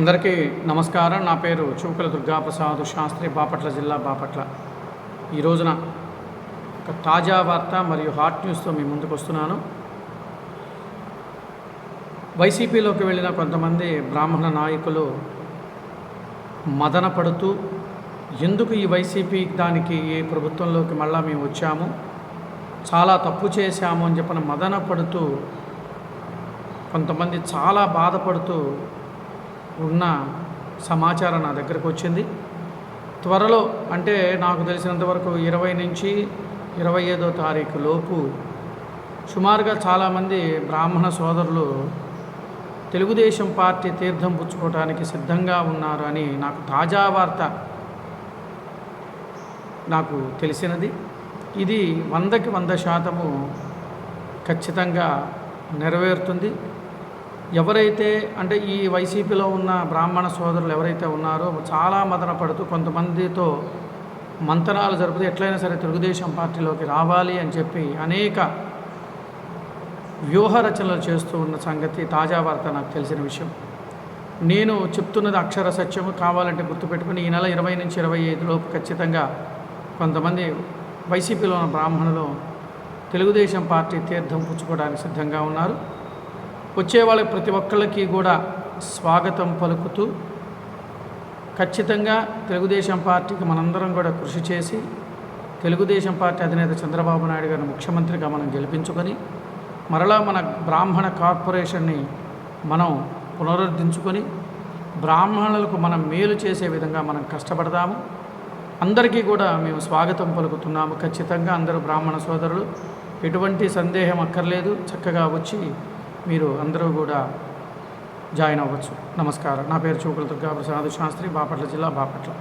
అందరికీ నమస్కారం. నా పేరు చూకల దుర్గాప్రసాద్ శాస్త్రి బాపట్ల జిల్లా బాపట్ల. ఈ రోజున ఒక తాజా వార్త మరియు హాట్ న్యూస్తో మీ ముందుకు వస్తున్నాను. వైసీపీలోకి వెళ్ళిన కొంతమంది బ్రాహ్మణ నాయకులు మదన పడుతూ ఎందుకు ఈ వైసీపీ దానికి ఈ ప్రభుత్వంలోకి మళ్ళా మేము వచ్చాము? చాలా తప్పు చేశాము అని చెప్పిన మదన పడుతూ కొంతమంది చాలా బాధపడుతూ ఉన్న సమాచారం నా దగ్గరకు వచ్చింది. త్వరలో అంటే నాకు తెలిసినంత వరకు ఇరవై నుంచి ఇరవై ఐదో తారీఖు లోపు సుమారుగా చాలామంది బ్రాహ్మణ సోదరులు తెలుగుదేశం పార్టీ తీర్థం పుచ్చుకోవడానికి సిద్ధంగా ఉన్నారు అని నాకు తాజా వార్త నాకు తెలిసినది. ఇది వందకి వంద శాతము ఖచ్చితంగా నెరవేరుతుంది. ఎవరైతే అంటే ఈ వైసీపీలో ఉన్న బ్రాహ్మణ సోదరులు ఎవరైతే ఉన్నారో చాలా మదన పడుతూ కొంతమందితో మంతనాలు జరుపుతూ ఎట్లయినా సరే తెలుగుదేశం పార్టీలోకి రావాలి అని చెప్పి అనేక వ్యూహ రచనలు చేస్తూ ఉన్న సంగతి తాజా వార్త నాకు తెలిసిన విషయం. నేను చెప్తున్నది అక్షర సత్యము కావాలంటే గుర్తుపెట్టుకుని ఈ నెల ఇరవై నుంచి ఇరవై ఐదులోపు ఖచ్చితంగా కొంతమంది వైసీపీలో ఉన్న బ్రాహ్మణులు తెలుగుదేశం పార్టీ తీర్థం పుచ్చుకోవడానికి సిద్ధంగా ఉన్నారు. వచ్చే వాళ్ళకి ప్రతి ఒక్కళ్ళకి కూడా స్వాగతం పలుకుతూ ఖచ్చితంగా తెలుగుదేశం పార్టీకి మనందరం కూడా కృషి చేసి తెలుగుదేశం పార్టీ అధినేత చంద్రబాబు నాయుడు గారిని ముఖ్యమంత్రిగా మనం గెలిపించుకొని మరలా మన బ్రాహ్మణ కార్పొరేషన్ని మనం పునరుద్ధరించుకొని బ్రాహ్మణులకు మనం మేలు చేసే విధంగా మనం కష్టపడదాము. అందరికీ కూడా మేము స్వాగతం పలుకుతున్నాము. ఖచ్చితంగా అందరూ బ్రాహ్మణ సోదరులు ఎటువంటి సందేహం అక్కర్లేదు. చక్కగా వచ్చి మీరు అందరూ కూడా జాయిన్ అవ్వచ్చు. నమస్కారం. నా పేరు చూపుల దుర్గా ప్రసాద్ శాస్త్రి బాపట్ల జిల్లా బాపట్ల.